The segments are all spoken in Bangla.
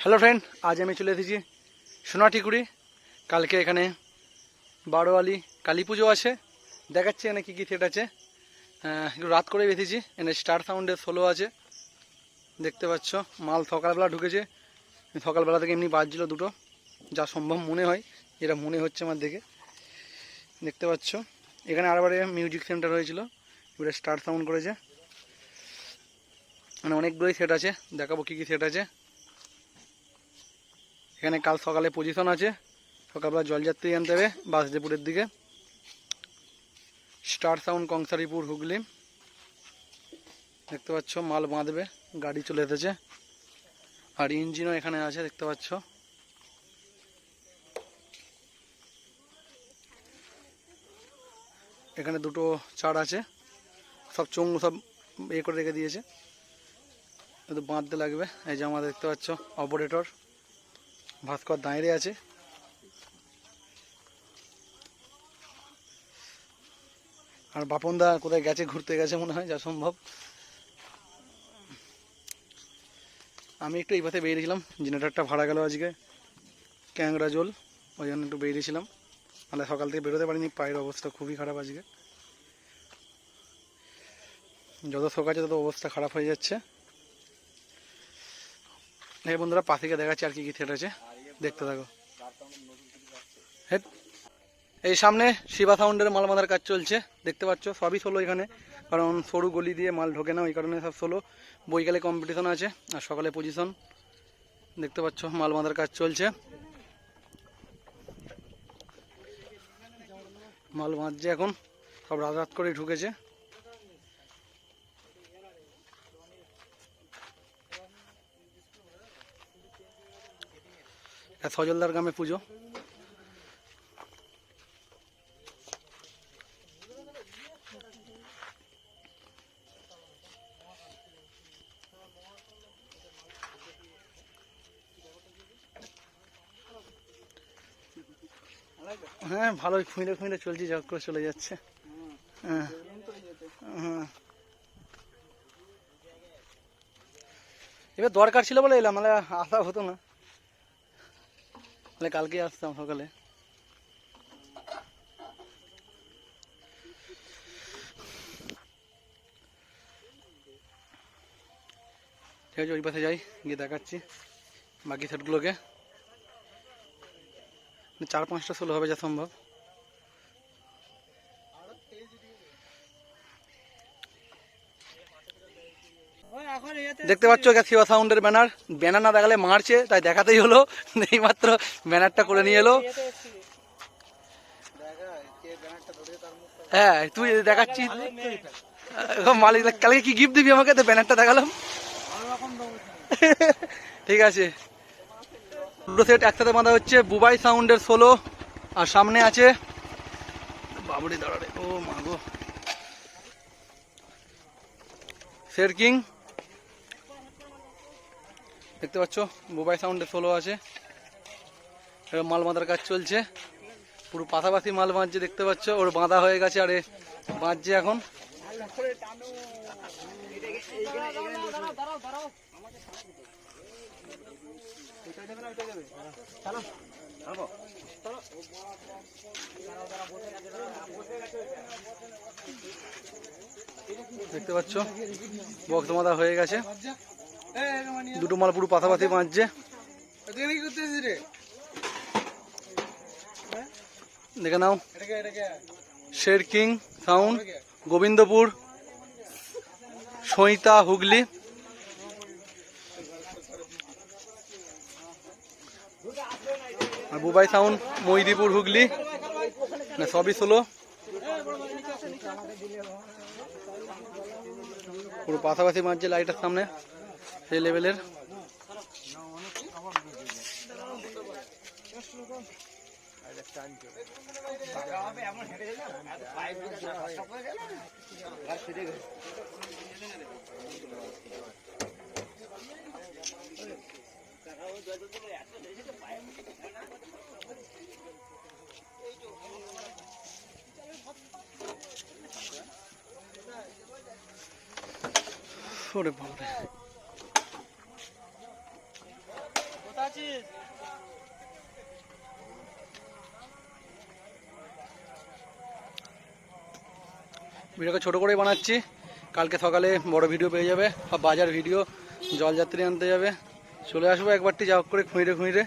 হ্যালো ফ্রেন্ড আজ আমি চলে এসেছি সোনাটিকুড়ি। কালকে এখানে বারোয়ালি কালী পুজো আছে। দেখাচ্ছি এখানে কী কী থিয়েট আছে। একটু রাত করে বেঁধেছি এখানে স্টার সাউন্ডের সোলো আছে। দেখতে পাচ্ছ, মাল সকালবেলা ঢুকেছে। সকালবেলা থেকে এমনি বাজছিল দুটো। যা সম্ভব মনে হয়, যেটা মনে হচ্ছে আমার দেখে। দেখতে পাচ্ছ, এখানে আরবারে মিউজিক সেন্টার হয়েছিল। এবারে স্টার সাউন্ড করেছে। মানে অনেকগুলোই সেট আছে। দেখাবো কী কী সেট আছে। এখানে কাল সকালে পজিশন আছে। সকালবেলা জলযাত্রী আনতে হবে বাসদেপুরের দিকে। স্টার সাউন্ড কংসারিপুর হুগলি দেখতে পাচ্ছ, মাল বাঁধবে, গাড়ি চলে এসেছে। আর ইঞ্জিনও এখানে আছে, দেখতে পাচ্ছ। এখানে দুটো চার আছে। সব চোঙ সব ইয়ে করে রেখে দিয়েছে। বাঁধতে লাগবে। এই যে আমাদের দেখতে পাচ্ছ অপারেটর ভাস্কর দাঁড়িয়ে আছে। আর বাপনদা কোথায় গেছে, ঘুরতে গেছে মনে হয়, যা সম্ভব। আমি একটু এই পথে বেরিয়েছিলাম, জেনারেটারটা ভাড়া গেল আজকে। ক্যাংরা জল, ওই জন্য একটু বেরিয়েছিলাম। মানে সকাল থেকে বেরোতে পারিনি, পায়ের অবস্থা খুবই খারাপ আজকে। যত শোক আছে তত অবস্থা খারাপ হয়ে যাচ্ছে। এই বন্ধুরা পাশে দেখাচ্ছি আর কি কি থিয়েটার আছে। দেখতে থাকো। এই সামনে শিবা সাউন্ডের মাল বাঁধার কাজ চলছে, দেখতে পাচ্ছ, সবই সোলো এখানে। কারণ সরু গলি দিয়ে মাল ঢোকে না, ওই কারণে সব সোলো বৈকালে কম্পিটিশন আছে, আর সকালে পজিশন দেখতে পাচ্ছ মাল বাঁধার কাজ চলছে। মাল বাঁধছে এখন, সব রাত রাত করে ঢুকেছে। এটা সজলদার গ্রামে পুজো। হ্যাঁ ভালোই খুঁড়ে খুঁড়ে চলছে, জগ করে চলে যাচ্ছে। হ্যাঁ হ্যাঁ। এবার দরকার ছিল বলে এলাম মানে আসা হতো না। তাহলে কালকে আসতাম সকালে। ঠিক আছে, ওই পাশে যাই, গিয়ে দেখাচ্ছি বাকি সেটগুলোকে। চার পাঁচটা ষোলো হবে যা সম্ভব। দেখতে পাচ্ছ শিবা সাউন্ডের ব্যানার। ব্যানার না দেখালে মারছে তাই দেখাতেই হলো। এইমাত্র ব্যানারটা করে নিয়ে এলো। হ্যাঁ তুই দেখাচ্ছি। মালিক কালকে কি গিফট দিবি আমাকে? তো ব্যানারটা দেখালাম। ঠিক আছে। দুটো সেট একসাথে বাঁধা হচ্ছে। বুবাই সাউন্ডের সোলো আর সামনে আছে। বাবুরি দাঁড়ারে ও মাগো শের কিং দেখতে পাচ্ছ মোবাইল সাউন্ডের সোলো আছে। মাল বাঁধার কাজ চলছে। পুরো পাশাপাশি মাল বাঁধছে, দেখতে পাচ্ছ, ওর বাঁধা হয়ে গেছে, আরে বাঁধছে এখন। দেখতে পাচ্ছ, বক্স বাঁধা হয়ে গেছে। দুটো মাল পুরো পাশাপাশি বাঁচছে দেখে নাও। শের কিং সাউন্ড গোবিন্দপুর সইতা হুগলি। আর বুবাই সাউন্ড মহিদিপুর হুগলি। না, সবই ষোলো। পুরো পাশাপাশি মারছে লাইটের সামনে। সেই লেভেলের। ওরে পঁচিশ ভিডিওকে ছোটো করেই বানাচ্ছি। কালকে সকালে বড় ভিডিও পেয়ে যাবে। আর বাজার ভিডিও জলযাত্রী আনতে যাবে। চলে আসব একবারটি যা করে খুঁড়ে খুঁড়ে।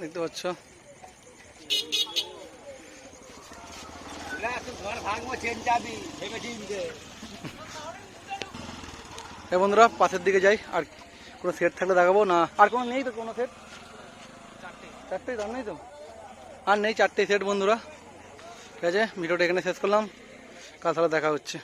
দেখতে পাচ্ছ? বন্ধুরা, পাশের দিকে যাই, আর কোনো সেট থাকলে দেখাবো, না? আর কোনো নেই তো কোনো সেট চারটেই দাম নেই তো? আর নেই চারটে সেট বন্ধুরা। ঠিক আছে, ভিডিওটা এখানে শেষ করলাম। কাল তাহলে দেখা হচ্ছে।